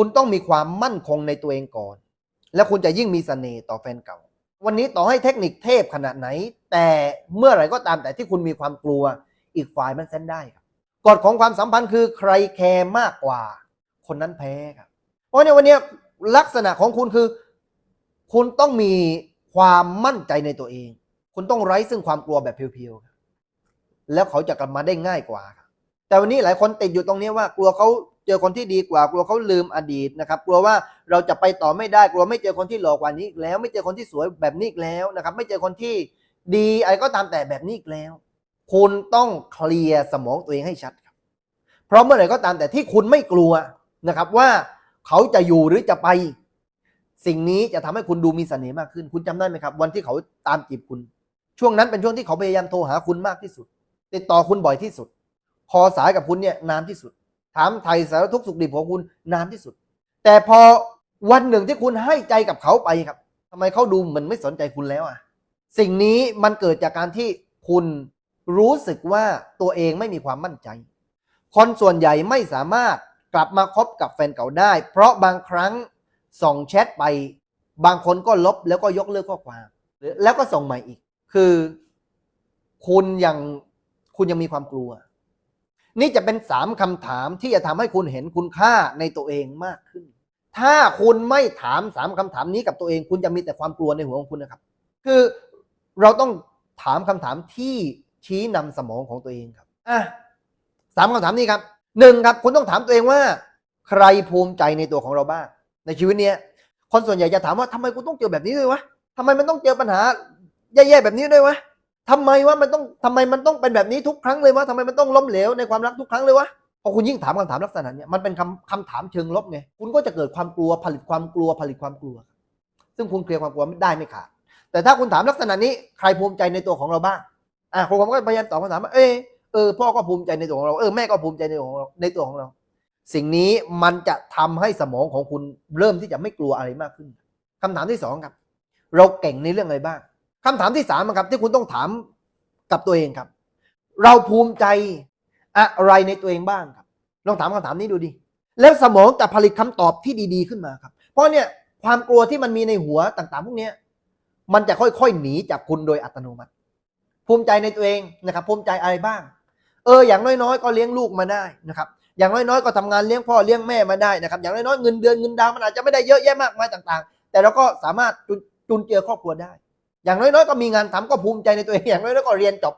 คุณต้องมีความมั่นคงในตัวเองก่อน แล้วคุณจะยิ่งมีเสน่ห์ต่อแฟนเก่า วันนี้ต่อให้เทคนิคเทพขนาดไหน แต่เมื่อไหร่ก็ตามแต่ที่คุณมีความกลัว อีกฝ่ายมันเส้นได้ครับกฎของความสัมพันธ์คือใครแคร์มากกว่า คนนั้นแพ้ครับเพราะในวันนี้ลักษณะของคุณคือ คุณต้องมีความมั่นใจในตัวเอง คุณต้องไร้ซึ่งความกลัวแบบเพียวๆแล้วเขาจะกลับมาได้ง่ายกว่าครับแต่วันนี้หลายคนติดอยู่ตรงนี้ว่ากลัวเขา เจอคนที่ดีกว่ากลัวเขาลืมอดีตนะครับกลัวว่าเราจะไปต่อไม่ได้กลัวไม่เจอคนที่หล่อกว่านี้อีกแล้ว ไม่เจอคนที่สวยแบบนี้อีกแล้วนะครับ ไม่เจอคนที่ดีอะไรก็ตามแต่แบบนี้อีกแล้ว คุณต้องเคลียร์สมองตัวเองให้ชัดครับ เพราะเมื่อไหร่ก็ตามแต่ที่คุณไม่กลัวนะครับว่าเขาจะอยู่หรือจะไป สิ่งนี้จะทำให้คุณดูมีเสน่ห์มากขึ้น คุณจำได้ไหมครับ วันที่เขาตามจีบคุณ ช่วงนั้นเป็นช่วงที่เขาพยายามโทรหาคุณมากที่สุด ติดต่อคุณบ่อยที่สุด คอสายกับคุณเนี่ยนานที่สุด ถามไทยสารทุกข์สุขดิบของคุณนานที่สุด แต่พอวันหนึ่งที่คุณให้ใจกับเขาไปครับทำไมเขาดูเหมือนไม่สนใจคุณแล้วอะ สิ่งนี้มันเกิดจากการที่คุณรู้สึกว่าตัวเองไม่มีความมั่นใจ คนส่วนใหญ่ไม่สามารถกลับมาคบกับแฟนเก่าได้ เพราะบางครั้งส่งแชทไป บางคนก็ลบแล้วก็ยกเลิกข้อความแล้วก็ส่งใหม่อีก คือ คุณยังคุณยังมีความกลัว นี่จะเป็นสามคำถามที่จะทำให้คุณเห็นคุณค่าในตัวเองมากขึ้น ถ้าคุณไม่ถามสามคำถามนี้กับตัวเอง คุณจะมีแต่ความกลัวในหัวของคุณนะครับ คือเราต้องถามคำถามที่ชี้นำสมองของตัวเองครับอะสามคำถามนี้ครับหนึ่งครับ คุณต้องถามตัวเองว่า ใครภูมิใจในตัวของเราบ้าง ในชีวิตเนี้ยคนส่วนใหญ่จะถามว่าทำไมกูต้องเจอแบบนี้ด้วยวะทำไมมันต้องเจอปัญหาแย่ๆแบบนี้ด้วยวะ ทำไมว่ามันต้องทำไมมันต้องเป็นแบบนี้ทุกครั้งเลยวะทำไมมันต้องล้มเหลวในความรักทุกครั้งเลยวะพอคุณยิ่งถามคำถามลักษณะเนี้ยมันเป็นคำคำถามเชิงลบไงคุณก็จะเกิดความกลัวผลิตความกลัวผลิตความกลัว ซึ่งคุณเคลียร์ความกลัวไม่ได้ไม่ขาดแต่ถ้าคุณถามลักษณะนี้ใครภูมิใจในตัวของเราบ้างอะผมก็พยายามตอบคำถามว่าเออเออพ่อก็ภูมิใจในตัวของเราเออแม่ก็ภูมิใจในตัวของเราในตัวของเรา สิ่งนี้มันจะทำให้สมองของคุณเริ่มที่จะไม่กลัวอะไรมากขึ้นคำถามที่สองครับ เราเก่งในเรื่องอะไรบ้าง คำถามที่สามครับที่คุณต้องถามกับตัวเองครับ เราภูมิใจอะไรในตัวเองบ้างครับ ลองถามคำถามนี้ดูดิ แล้วสมองจะผลิตคำตอบที่ดีๆขึ้นมาครับ เพราะเนี่ยความกลัวที่มันมีในหัวต่างๆ พวกนี้มันจะค่อยๆหนีจากคุณโดยอัตโนมัติ ภูมิใจในตัวเองนะครับ ภูมิใจอะไรบ้าง เออ อย่างน้อยๆ ก็เลี้ยงลูกมาได้นะครับ อย่างน้อยๆ ก็ทำงานเลี้ยงพ่อเลี้ยงแม่มาได้นะครับ อย่างน้อยๆ เงินเดือนเงินดาวมันอาจจะไม่ได้เยอะแยะมากมายต่าง ๆ แต่เราก็สามารถจุนจุนเจือครอบครัวได้ อย่างน้อยๆก็มีงานทำก็ภูมิใจในตัวเองอย่างน้อยๆก็เรียนจบ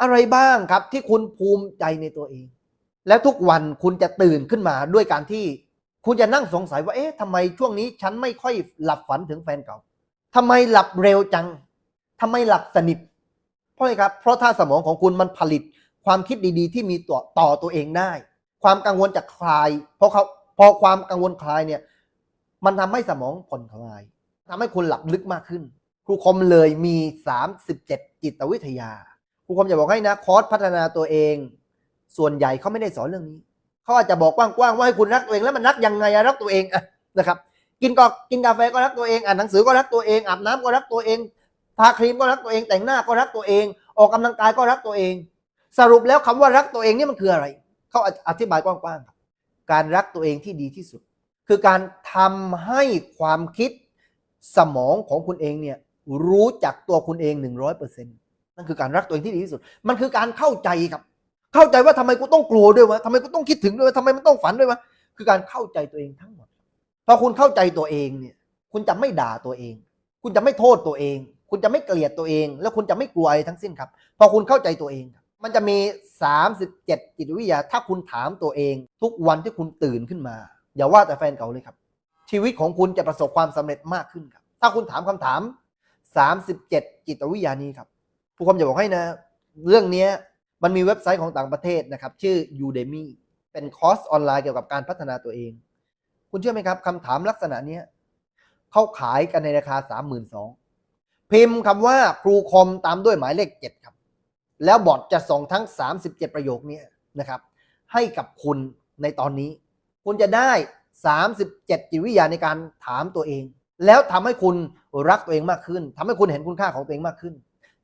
อะไรบ้างครับที่คุณภูมิใจในตัวเอง แล้วทุกวันคุณจะตื่นขึ้นมาด้วยการที่คุณจะนั่งสงสัยว่าเอ๊ะทำไมช่วงนี้ฉันไม่ค่อยหลับฝันถึงแฟนเก่าทำไมหลับเร็วจังทำไมหลับสนิทเพราะอะไรครับ เพราะถ้าสมองของคุณมันผลิตความคิดดีๆ ที่มีต่อต่อตัวเองได้ ความกังวลจะคลาย เพราะเขาพอความกังวลคลายเนี่ย มันทำให้สมองผ่อนคลาย ทำให้คุณหลับลึกมากขึ้น ครูคมเลยมี 37 จิตวิทยา ครูคมจะบอกให้นะคอร์สพัฒนาตัวเอง ส่วนใหญ่เขาไม่ได้สอนเรื่องนี้ เขาอาจจะบอกกว้างๆว่าให้คุณรักตัวเองแล้วมันรักยังไงรักตัวเองอะนะครับ กินก็กินกาแฟก็รักตัวเองอ่านหนังสือก็รักตัวเองอาบน้ำก็รักตัวเองทาครีมก็รักตัวเอง แต่งหน้าก็รักตัวเอง ออกกำลังกายก็รักตัวเอง สรุปแล้วคำว่ารักตัวเองนี่มันคืออะไร เขาอธิบายกว้างๆครับการรักตัวเองที่ดีที่สุด คือการทำให้ความคิด สมองของคุณเองเนี่ยรู้จักตัวคุณเองหนึ่งร้อยเปอร์เซ็นต์นั่นคือการรักตัวเองที่ดีที่สุด มันคือการเข้าใจครับ เข้าใจว่าทำไมกูต้องกลัวด้วยวะทำไมกูต้องคิดถึงด้วยวะทำไมมันต้องฝันด้วยวะคือการเข้าใจตัวเองทั้งหมด พอคุณเข้าใจตัวเองเนี่ย คุณจะไม่ด่าตัวเอง คุณจะไม่โทษตัวเอง คุณจะไม่เกลียดตัวเอง แล้วคุณจะไม่กลัวอะไรทั้งสิ้นครับ พอคุณเข้าใจตัวเองมันจะมี 37 จิตวิทยา ถ้าคุณถามตัวเอง ทุกวันที่คุณตื่นขึ้นมา อย่าว่าแต่แฟนเก่าเลยครับ ชีวิตของคุณจะประสบความสำเร็จมากขึ้นครับ ถ้าคุณถามคำถาม 37 จิตวิทยานี้ครับ ผู้คมจะบอกให้นะ เรื่องนี้มันมีเว็บไซต์ของต่างประเทศนะครับ ชื่อ Udemy เป็นคอร์สออนไลน์เกี่ยวกับการพัฒนาตัวเอง คุณเชื่อไหมครับคำถามลักษณะนี้เขาขายกันในราคา 32,000พิมพ์คำว่าครูคมตามด้วยหมายเลข 7 ครับ แล้วบอทจะส่งทั้ง 37 ประโยคนี้นะครับ ให้กับคุณในตอนนี้ คุณจะได้ 37 จิตวิทยาในการถามตัวเอง แล้วทำให้คุณรักตัวเองมากขึ้นทำให้คุณเห็นคุณค่าของตัวเองมากขึ้น